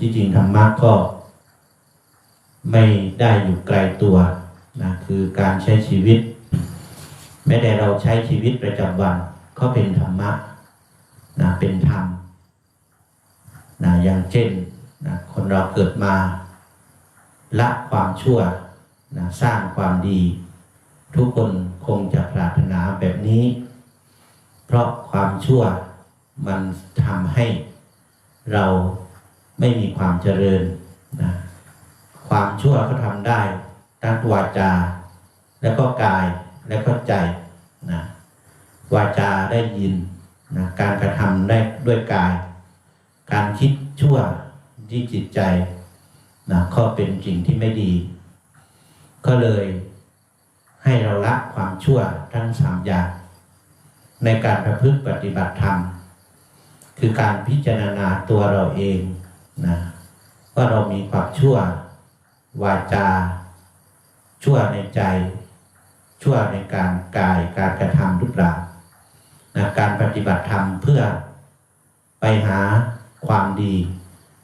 ที่จริงธรรมะก็ ไม่ได้อยู่ไกลตัวนะคือการใช้ชีวิตแม้แต่เราใช้ชีวิตประจำวันก็เป็นธรรมะนะเป็นธรรมนะอย่างเช่นนะคนเราเกิดมาละความชั่วนะสร้างความดี ทุกคนคงจะปรารถนาแบบนี้ เพราะความชั่วมันทำให้เรา ไม่มีความเจริญนะความชั่วก็ทำได้ทั้งวาจา แล้วก็กายแล้วก็ใจนะวาจาได้ยินนะการกระทำได้ด้วยกาย การคิดชั่วที่จิตใจนะก็เป็นสิ่งที่ไม่ดี ก็เลยให้เราละความชั่วทั้งสามอย่าง ในการประพฤติปฏิบัติธรรม คือการพิจารณาตัวเราเอง นะว่าเรามีความชั่ววาจา ชั่วในใจ ชั่วในการกายการกระทำหรือเปล่านะการปฏิบัติธรรมเพื่อไปหาความดี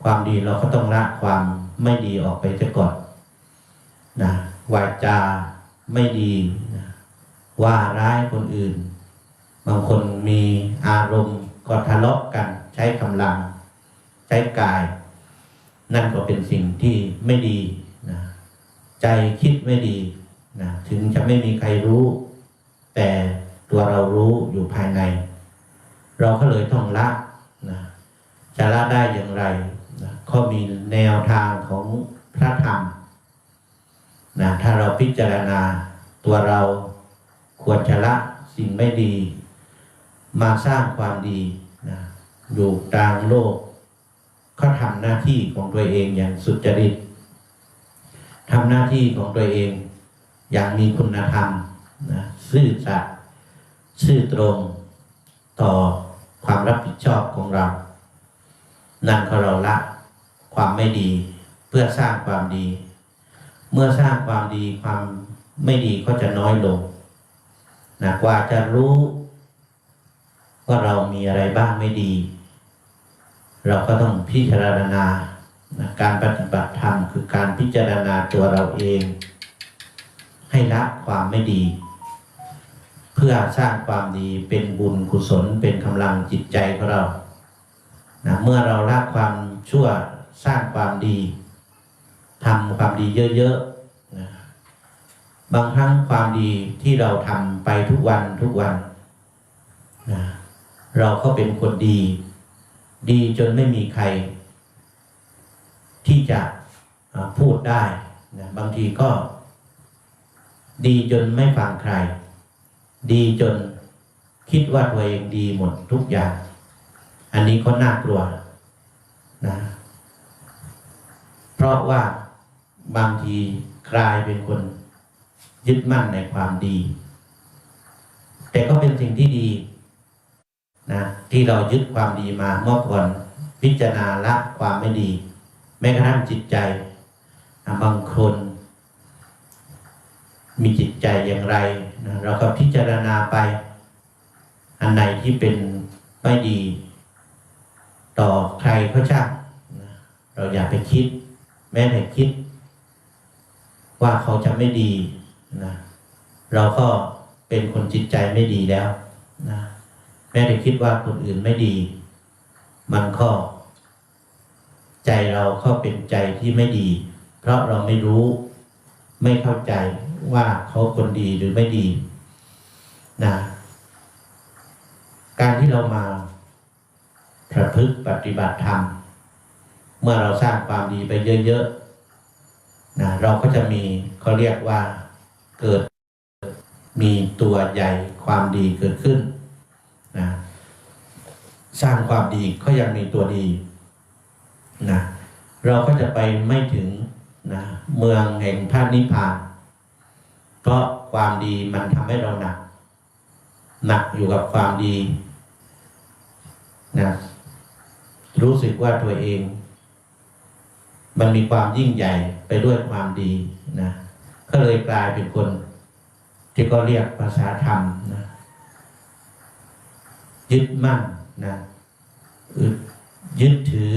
ความดีเราก็ต้องละความไม่ดีออกไปซะก่อนนะวาจาไม่ดีนะว่าร้ายคนอื่น บางคนมีอารมณ์ก็ทะเลาะกัน ใช้กำลัง ใช้กาย นั่นก็เป็นสิ่งที่ไม่ดีนะใจคิดไม่ดีนะถึงจะไม่มีใครรู้ แต่ตัวเรารู้อยู่ภายใน เราก็เลยต้องละนะจะละได้อย่างไรนะก็มีแนวทางของพระธรรมนะถ้าเราพิจารณาตัวเราควรจะละสิ่งไม่ดี มาสร้างความดีนะอยู่กลางโลก เขาทำหน้าที่ของตัวเองอย่างสุจริตทำหน้าที่ของตัวเอง อย่างมีคุณธรรมนะซื่อสัตย์ซื่อตรงต่อความรับผิดชอบของเรา นั่นก็เราละความไม่ดีเพื่อสร้างความดี เมื่อสร้างความดีความไม่ดีก็จะน้อยลงนะกว่าจะรู้ว่าเรามีอะไรบ้างไม่ดี เราก็ต้องพิจารณาการปฏิบัติธรรมคือการพิจารณาตัวเราเอง ให้ละความไม่ดี เพื่อสร้างความดีเป็นบุญกุศลเป็นกำลังจิตใจของเรานะเมื่อเราละความชั่วสร้างความดีทำความดีเยอะๆนะบางครั้งความดีที่เราทำไปทุกวันทุกวันนะเราก็เป็นคนดี ดีจนไม่มีใคร ที่จะพูดได้นะบางทีก็ ดีจนไม่ฟังใคร ดีจนคิดว่าตัวเองดีหมดทุกอย่าง อันนี้ก็น่ากลัวนะเพราะว่าบางทีกลายเป็นคน ยึดมั่นในความดี แต่ก็เป็นสิ่งที่ดี นะที่เรายึดความดีมาเมื่อก่อนพิจารณาละความไม่ดี แม้กระทั่งจิตใจนะบางคน มีจิตใจอย่างไรนะเราก็พิจารณาไป อันไหนที่เป็นไม่ดี ต่อใครก็ช่างนะเราอย่าไปคิด แม้แต่คิด ว่าเขาจะไม่ดีนะเราก็เป็นคนจิตใจไม่ดีแล้วนะ ม้แต่คิดว่าคนอื่นไม่ดี มันก็ใจเราก็เป็นใจที่ไม่ดี เพราะเราไม่รู้ ไม่เข้าใจว่าเขาคนดีหรือไม่ดีนะการที่เรามาประพฤติปฏิบัติธรรมเมื่อเราสร้างความดีไปเยอะๆนะเราก็จะมีเขาเรียกว่าเกิดมีตัวใหญ่ความดีเกิดขึ้น นะสร้างความดีก็ยังมีตัวดีนะเราก็จะไปไม่ถึงนะเมืองแห่งพระนิพพาน เพราะความดีมันทำให้เราหนัก หนักอยู่กับความดีนะรู้สึกว่าตัวเอง มันมีความยิ่งใหญ่ไปด้วยความดีนะก็เลยกลายเป็นคน ที่ก็เรียกภาษาธรรมนะ ยึดมั่นนะยึดถือ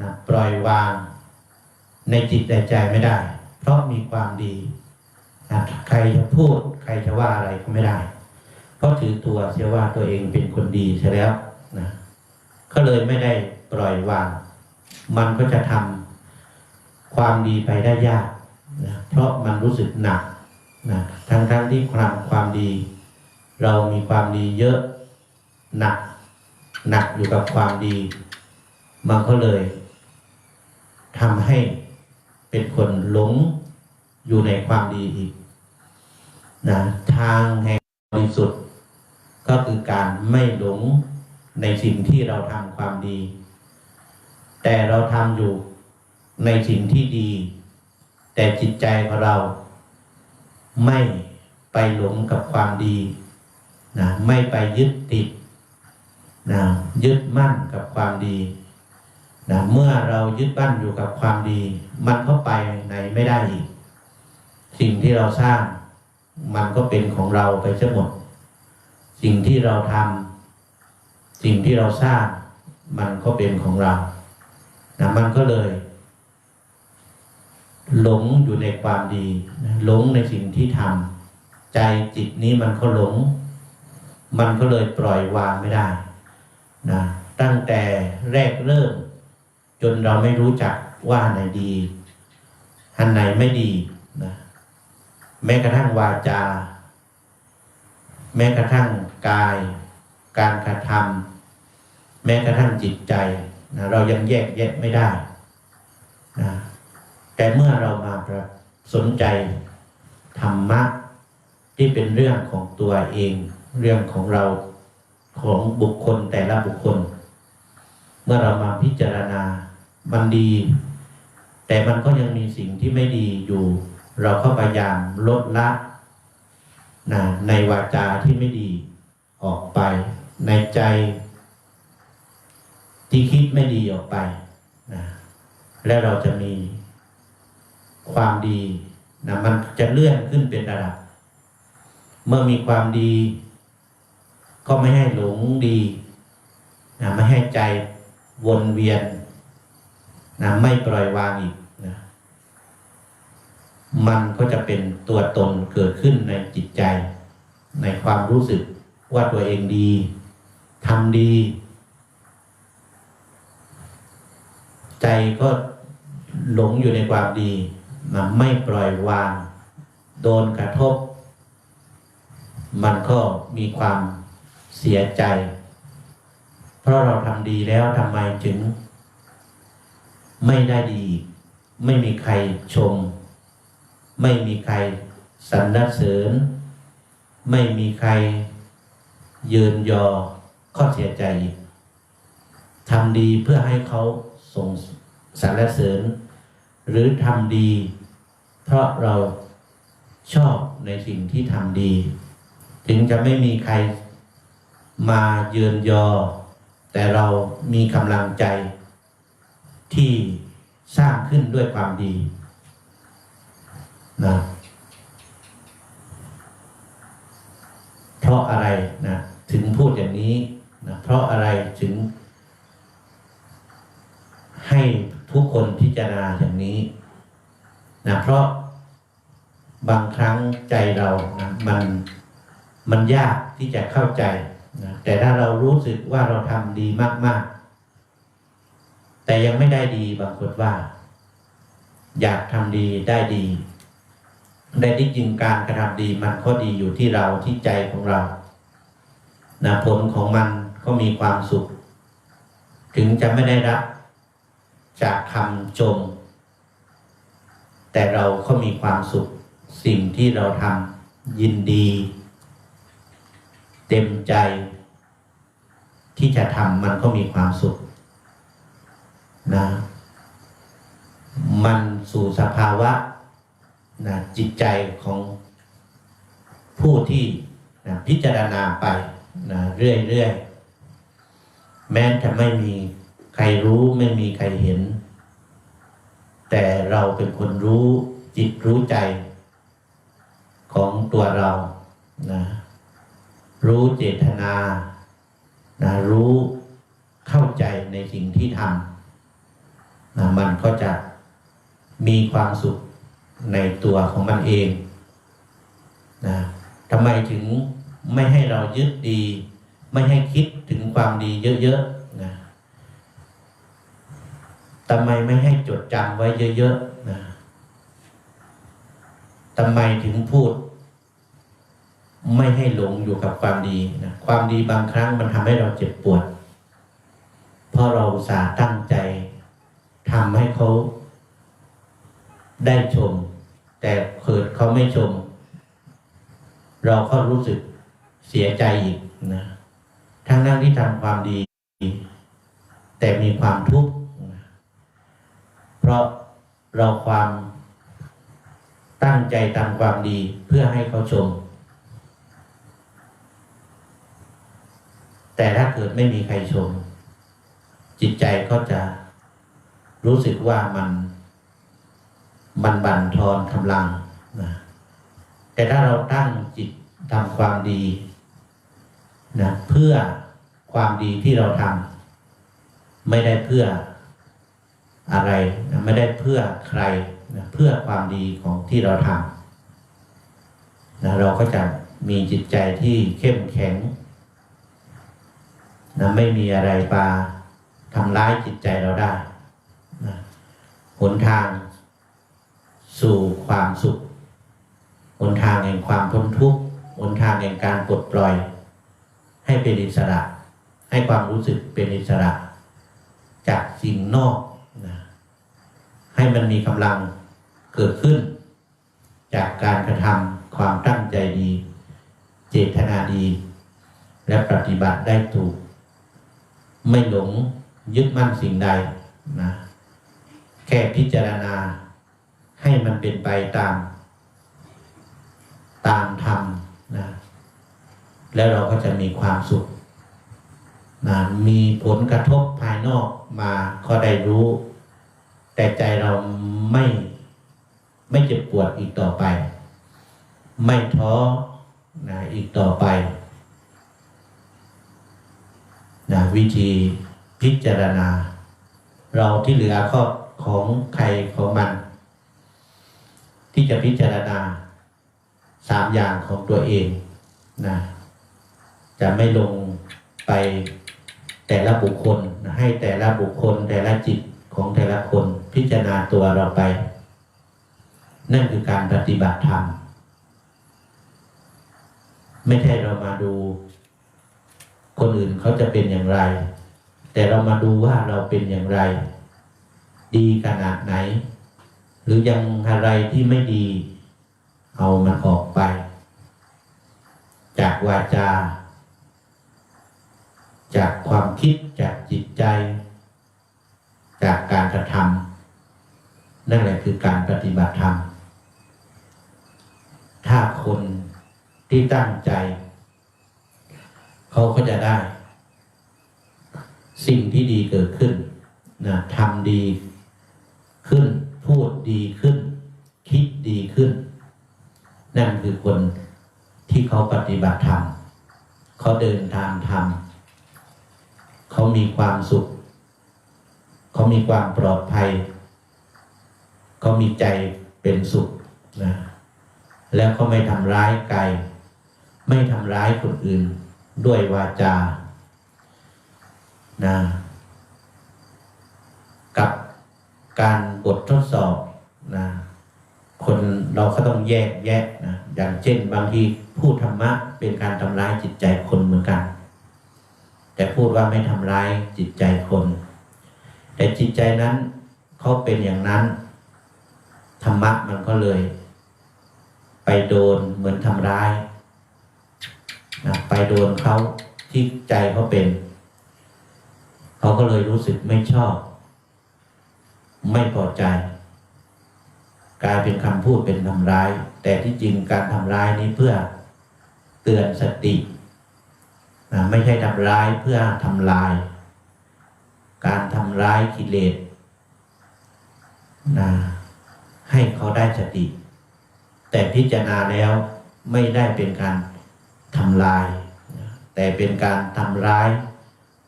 นะปล่อยวาง ในจิตในใจไม่ได้ เพราะมีความดีนะใครจะพูด ใครจะว่าอะไรก็ไม่ได้ เพราะถือตัวเสียว่าตัวเองเป็นคนดีใช่แล้วนะก็เลยไม่ได้ปล่อยวาง มันก็จะทำความดีไปได้ยากนะเพราะมันรู้สึกหนักนะทั้งทั้งๆที่ความความดี เรามีความดีเยอะ หนักหนักอยู่กับความดี มันก็เลยทำให้เป็นคนหลงอยู่ในความดีอีกนะทางแห่งบริสุทธิ์ก็คือการไม่หลงในสิ่งที่เราทำความดี แต่เราทำอยู่ในสิ่งที่ดี แต่จิตใจของเรา ไม่ไปหลงกับความดีนะไม่ไปยึดติด นะยึดมั่นกับความดีนะเมื่อเรายึดมั่นอยู่กับความดี มันก็ไปไหนไม่ได้อีก สิ่งที่เราสร้าง มันก็เป็นของเราไปซะหมด สิ่งที่เราทำสิ่งที่เราสร้าง มันก็เป็นของเรานะมันก็เลย หลงอยู่ในความดีหลงในสิ่งที่ทำใจจิตนี้มันก็หลง มันก็เลยปล่อยวางไม่ได้ นะตั้งแต่แรกเริ่ม จนเราไม่รู้จักว่าไหนดีอันไหนไม่ดีนะแม้กระทั่งวาจา แม้กระทั่งกาย การกระทำแม้กระทั่งจิตใจนะเรายังแยกแยะไม่ได้นะแต่เมื่อเรามาประสนใจธรรมะที่เป็นเรื่องของตัวเอง เรื่องของเรา ของบุคคลแต่ละบุคคล เมื่อเรามาพิจารณามันดี แต่มันก็ยังมีสิ่งที่ไม่ดีอยู่ เราก็พยายามลดละนะในวาจาที่ไม่ดีออกไป ในใจ ที่คิดไม่ดีออกไปนะและเราจะมีความดีนะมันจะเลื่อนขึ้นเป็นระดับ เมื่อมีความดี ก็ไม่ให้หลงดีนะไม่ให้ใจวนเวียนนะไม่ปล่อยวางอีกนะมันก็จะเป็นตัวตนเกิดขึ้นในจิตใจ ในความรู้สึกว่าตัวเองดีทำดี ใจก็หลงอยู่ในความดีนะไม่ปล่อยวาง โดนกระทบ มันก็มีความ เสียใจ เพราะเราทำดีแล้วทำไมถึง ไม่ได้ดี ไม่มีใครชม ไม่มีใครสรรเสริญ ไม่มีใครยืนยอข้อเสียใจทำดีเพื่อให้เขาส่งสรรเสริญ หรือทำดี เพราะเราชอบในสิ่งที่ทำดี ถึงจะไม่มีใคร มาเยือนยอ แต่เรามีกำลังใจ ที่สร้างขึ้นด้วยความดีนะเพราะอะไรนะถึงพูดอย่างนี้นะเพราะอะไรถึง ให้ทุกคนพิจารณาอย่างนี้นะเพราะบางครั้งใจเรานะมันมันยากที่จะเข้าใจ นะแต่ถ้าเรารู้สึกว่าเราทำดีมาก ๆ แต่ยังไม่ได้ดีบางคนว่า อยากทำดีได้ดีได้ที่จริงการกระทำดีมันก็ดีอยู่ที่เราที่ใจของเรานะผลของมันก็มีความสุข ถึงจะไม่ได้รับ จากคำชม แต่เราก็มีความสุข สิ่งที่เราทำยินดี เต็มใจ ที่จะทำมันก็มีความสุขนะมันสู่สภาวะนะจิตใจของผู้ที่นะพิจารณาไปนะเรื่อยๆ แม้จะไม่มีใครรู้ไม่มีใครเห็น แต่เราเป็นคนรู้จิตรู้ใจของตัวเรานะรู้เจตนา นะรู้เข้าใจในสิ่งที่ทนะมันก็จะมีความสุขในตัวของมันเองนะทำไมถึงไม่ให้เรายึดดี ไม่ให้คิดถึงความดีเยอะๆนะทำไมไม่ให้จดจำไว้เยอะๆนะทำไมถึงพูด ไม่ให้หลงอยู่กับความดีนะความดีบางครั้งมันทำให้เราเจ็บปวด เพราะเราสาตั้งใจทำให้เขาได้ชม แต่เกิดเขาไม่ชม เราก็รู้สึกเสียใจอีกนะทั้งนั้นที่ทำความดี แต่มีความทุกข์เพราะเราความตั้งใจทำความดีเพื่อให้เขาชม แต่ถ้าเกิดไม่มีใครชม จิตใจก็จะรู้สึกว่ามันมันบั่นทอนกำลังนะแต่ถ้าเราตั้งจิตทำความดีนะเพื่อความดีที่เราทำไม่ได้เพื่ออะไรนะไม่ได้เพื่อใครนะเพื่อความดีของที่เราทำนะเราก็จะมีจิตใจที่เข้มแข็ง นะไม่มีอะไรปาทำร้ายจิตใจเราได้นะหนทางสู่ความสุขหนทางแห่งความพ้นทุกข์หนทางแห่งการปลดปล่อย ให้เป็นอิสระ ให้ความรู้สึกเป็นอิสระ จากสิ่งนอกนะให้มันมีกำลังเกิดขึ้น จากการกระทำความตั้งใจดี เจตนาดี และปฏิบัติได้ถูก ไม่หลงยึดมั่นสิ่งใดนะแค่พิจารณาให้มันเป็นไปตาม ตามธรรมนะแล้วเราก็จะมีความสุขนะมีผลกระทบภายนอกมาก็ได้รู้ แต่ใจเราไม่ไม่เจ็บปวดอีกต่อไป ไม่ท้อนะอีกต่อไป นะวิธีพิจารณา เราที่เหลือก็ของใครของมัน ที่จะพิจารณาสามอย่างของตัวเองนะจะไม่ลงไปแต่ละบุคคลให้แต่ละบุคคลแต่ละจิตของแต่ละคนพิจารณาตัวเราไป นั่นคือการปฏิบัติธรรมไม่ใช่เรามาดู คนอื่นเขาจะเป็นอย่างไร แต่เรามาดูว่าเราเป็นอย่างไร ดีขนาดไหน หรือยังอะไรที่ไม่ดี เอามันออกไป จากวาจา จากความคิดจากจิตใจ จากการกระทำนั่นแหละคือการปฏิบัติธรรมถ้าคนที่ตั้งใจ เขาก็จะได้ สิ่งที่ดีเกิดขึ้นนะทำดีขึ้น พูดดีขึ้น คิดดีขึ้น นั่นคือคนที่เขาปฏิบัติธรรมเขาเดินทางธรรมเขามีความสุข เขามีความปลอดภัย เขามีใจเป็นสุขนะแล้วก็ไม่ทำร้ายกายไม่ทำร้ายคนอื่น ด้วยวาจานะกับการบททดสอบนะคนเราก็ต้องแยกแยะนะอย่างเช่นบางทีพูดธรรมะเป็นการทำร้ายจิตใจคนเหมือนกัน แต่พูดว่าไม่ทำร้ายจิตใจคน แต่จิตใจนั้นเขาเป็นอย่างนั้นธรรมะมันก็เลย ไปโดนเหมือนทำร้าย นะไปโดนเขาที่ใจเขาเป็น เขาก็เลยรู้สึกไม่ชอบ ไม่พอใจ กลายเป็นคำพูดเป็นทำร้าย แต่ที่จริงการทำร้ายนี้เพื่อเตือนสตินะไม่ใช่ทำร้ายเพื่อทำลาย การทำร้ายกิเลสนะให้เขาได้สติ แต่พิจารณาแล้วไม่ได้เป็นการ ทำลาย แต่เป็นการทำร้าย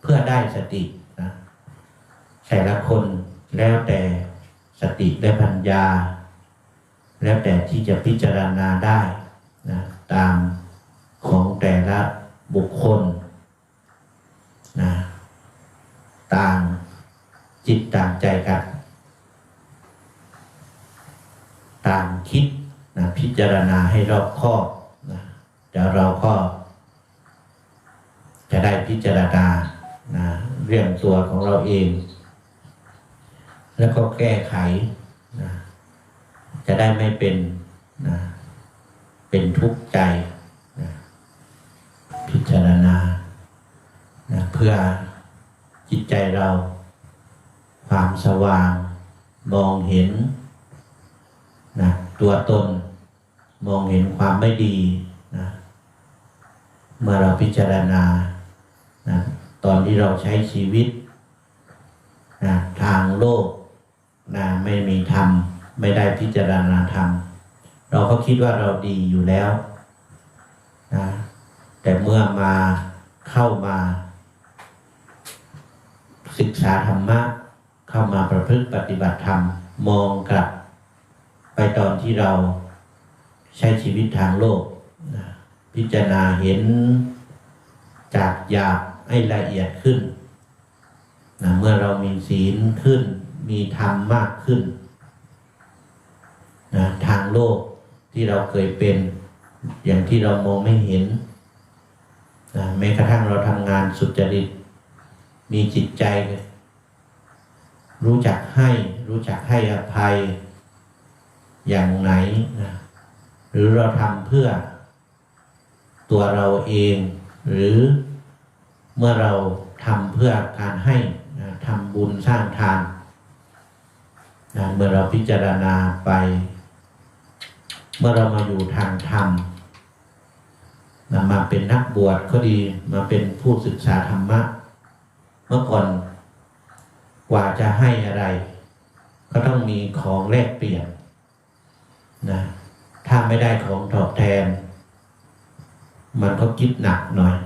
เพื่อได้สตินะแต่ละคนแล้วแต่สติและปัญญา แล้วแต่ที่จะพิจารณาได้นะตามของแต่ละบุคคลนะต่างจิตต่างใจกัน ต่างคิดนะพิจารณาให้รอบคอบ นะเดี๋ยวเราก็ จะได้พิจารณานะเรื่องตัวของเราเอง แล้วก็แก้ไขนะจะได้ไม่เป็นนะเป็นทุกข์ใจนะพิจารณานะเพื่อจิตใจเรา ความสว่าง มองเห็นนะตัวตน มองเห็นความไม่ดี เมื่อเราพิจารณานะตอนที่เราใช้ชีวิตนะทางโลกนะไม่มีธรรม ไม่ได้พิจารณาธรรม เราก็คิดว่าเราดีอยู่แล้วนะแต่เมื่อมาเข้ามา ศึกษาธรรมะ เข้ามาประพฤติปฏิบัติธรรม มองกลับ ไปตอนที่เราใช้ชีวิตทางโลก พิจารณาเห็นจากหยาบให้ละเอียดขึ้นนะเมื่อเรามีศีลขึ้น มีธรรมมากขึ้นนะทางโลกที่เราเคยเป็น อย่างที่เรามองไม่เห็นนะแม้กระทั่งเราทำงานสุจริต มีจิตใจ รู้จักให้ รู้จักให้อภัยอย่างไหนนะหรือเราทำเพื่อ ตัวเราเอง หรือเมื่อเราทำเพื่อการให้ทำบุญสร้างทานนะเมื่อเราพิจารณาไป เมื่อเรามาอยู่ทางธรรมนะมาเป็นนักบวชก็ดี มาเป็นผู้ศึกษาธรรมะ เมื่อก่อนกว่าจะให้อะไร ก็ต้องมีของแลกเปลี่ยนนะถ้าไม่ได้ของตอบแทน มันก็คิดหนักหน่อย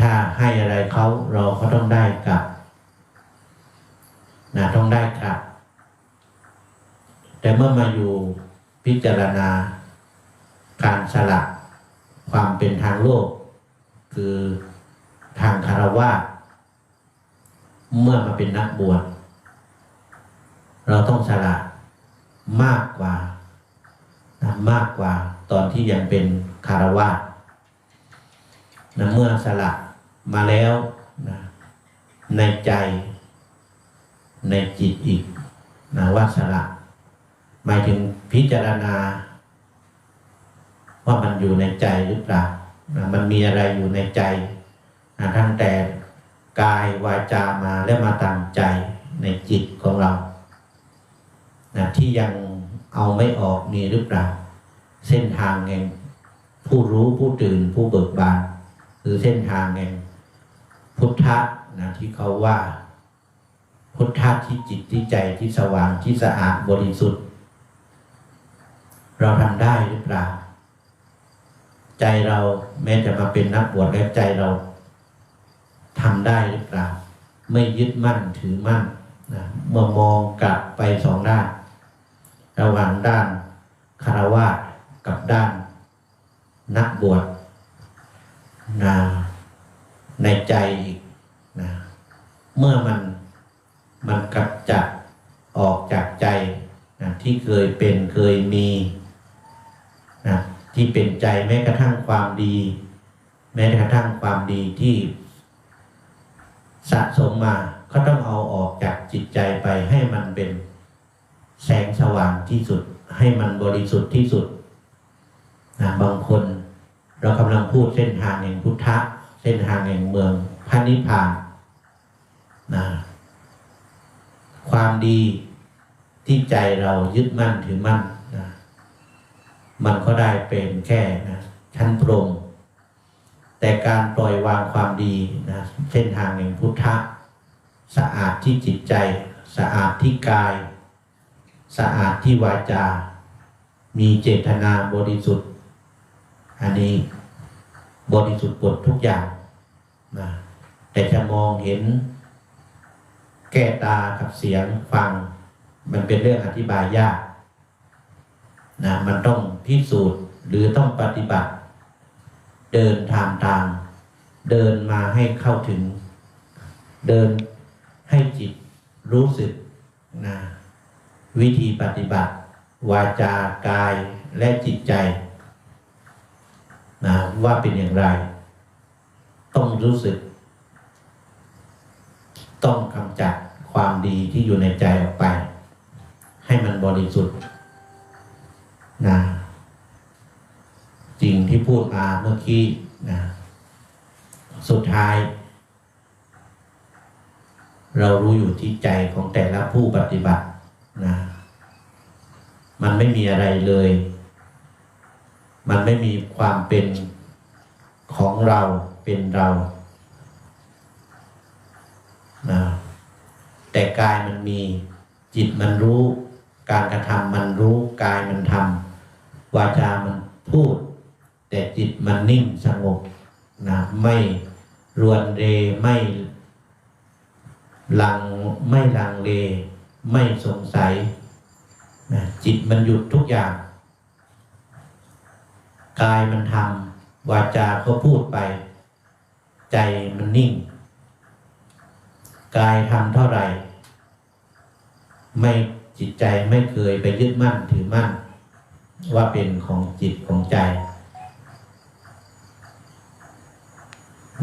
ถ้าให้อะไรเขาเราก็ต้องได้กลับนะต้องได้กลับ แต่เมื่อมาอยู่พิจารณาการสละความเป็นทางโลก คือทางคารวะเมื่อมาเป็นนักบวชเราต้องสละมากกว่านะมากกว่าตอนที่ยังเป็น คารวะนะเมื่อสละมาแล้วนะในใจ ในจิตอีกนะว่าสละหมายถึงพิจารณา ว่ามันอยู่ในใจหรือเปล่านะมันมีอะไรอยู่ในใจนะทั้งแต่กายวาจามาและมาตามใจในจิตของเรานะที่ยังเอาไม่ออกมีหรือเปล่า เส้นทางแห่ง ผู้รู้ผู้ตื่นผู้เบิกบานหรือเส้นทางแห่งพุทธะนะที่เขาว่า พุทธะที่จิตที่ใจที่สว่างที่สะอาดบริสุทธิ์ เราทำได้หรือเปล่า ใจเราแม้จะมาเป็นนักบวชแล้วใจเราทำได้หรือเปล่า ไม่ยึดมั่นถือมั่นนะเมื่อมองกลับไปสองด้าน ระหว่างด้านคารวะกับด้าน นักบวชนะในใจอีกนะเมื่อมันมันกลับจัดออกจากใจนะที่เคยเป็นเคยมีนะที่เป็นใจแม้กระทั่งความดี แม้กระทั่งความดีที่สะสมมาก็ต้องเอาออกจากจิตใจไปให้มันเป็นแสงสว่างที่สุด ให้มันบริสุทธิ์ที่สุด นะบางคน เรากำลังพูดเส้นทางแห่งพุทธะ เส้นทางแห่งเมืองพระนิพพานนะความดีที่ใจเรายึดมั่นถือมั่นนะมันก็ได้เป็นแค่นะชั้นพรหมแต่การปล่อยวางความดีนะเส้นทางแห่งพุทธะ สะอาดที่จิตใจ สะอาดที่กาย สะอาดที่วาจา มีเจตนาบริสุทธิ์ อันนี้บริสุทธิ์หมดทุกอย่างนะแต่จะมองเห็น แก้ตากับเสียงฟัง มันเป็นเรื่องอธิบายยากนะมันต้องพิสูจน์หรือต้องปฏิบัติ เดินทางทางเดินมาให้เข้าถึง เดินให้จิตรู้สึกนะวิธีปฏิบัติ วาจา กายและจิตใจ นะว่าเป็นอย่างไร ต้องรู้สึก ต้องกำจัดความดีที่อยู่ในใจออกไป ให้มันบริสุทธิ์นะสิ่งที่พูดมาเมื่อกี้นะสุดท้าย เรารู้อยู่ที่ใจของแต่ละผู้ปฏิบัตินะมันไม่มีอะไรเลย มันไม่มีความเป็นของเราเป็นเรานะแต่กายมันมีจิตมันรู้ การกระทำมันรู้กายมันทำวาจามันพูด แต่จิตมันนิ่งสงบนะไม่รวนเรไม่ลังไม่ลังเล ไม่สงสัยนะจิตมันหยุดทุกอย่าง กายมันทำวาจาเขาพูดไป ใจมันนิ่ง กายทำเท่าไหร่ ไม่จิตใจไม่เคยไปยึดมั่นถือมั่น ว่าเป็นของจิตของใจ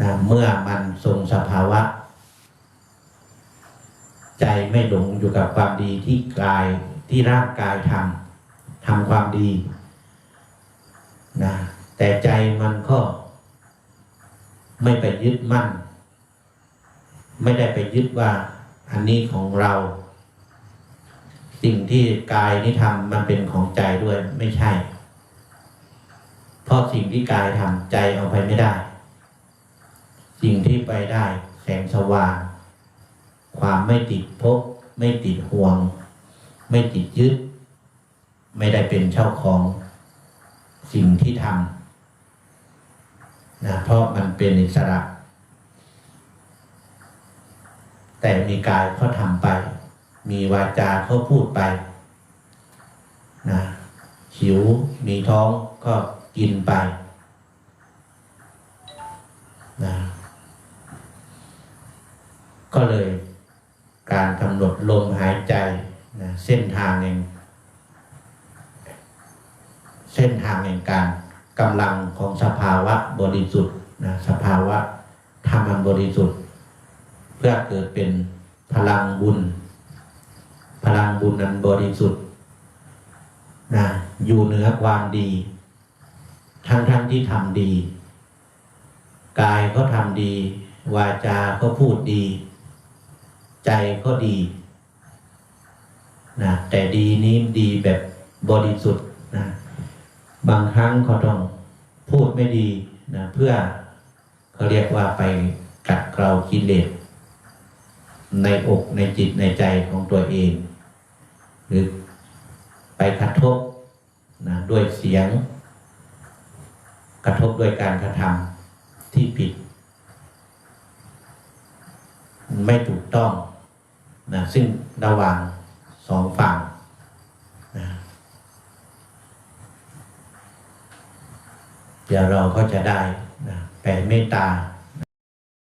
นะเมื่อมันทรงสภาวะ ใจไม่หลงอยู่กับความดีที่กายที่ร่างกายทำทำความดี นะแต่ใจมันก็ ไม่ไปยึดมั่น ไม่ได้ไปยึดว่าอันนี้ของเรา สิ่งที่กายนี่ทำมันเป็นของใจด้วยไม่ใช่ เพราะสิ่งที่กายทำใจเอาไปไม่ได้ สิ่งที่ไปได้แสงสว่างความไม่ติดภพไม่ติดห่วง ไม่ติดยึด ไม่ได้เป็นเจ้าของ สิ่งที่ทำนะเพราะมันเป็นอิสระ แต่มีกายเขาทำไป มีวาจาเขาพูดไปนะหิวมีท้องก็กินไปนะก็เลยการกำหนดลมหายใจนะเส้นทางเอง เส้นทางแห่งการกำลังของสภาวะบริสุทธิ์นะสภาวะธรรมันบริสุทธิ์ เพื่อเกิดเป็นพลังบุญ พลังบุญนั้นบริสุทธิ์นะอยู่เหนือความดี ทั้งทั้งที่ทำดี กายก็ทำดี วาจาก็พูดดี ใจก็ดีนะแต่ดีนี้ดีแบบบริสุทธิ์นะ บางครั้งเขาต้องพูดไม่ดีนะเพื่อเขาเรียกว่าไปกัดเกลากิเลสในอกในจิตในใจของตัวเอง หรือไปกระทบนะด้วยเสียง กระทบด้วยการกระทำที่ผิด ไม่ถูกต้องนะซึ่งระหว่างสองฝั่งนะ เดี๋ยวเราก็จะได้นะแผ่เมตตา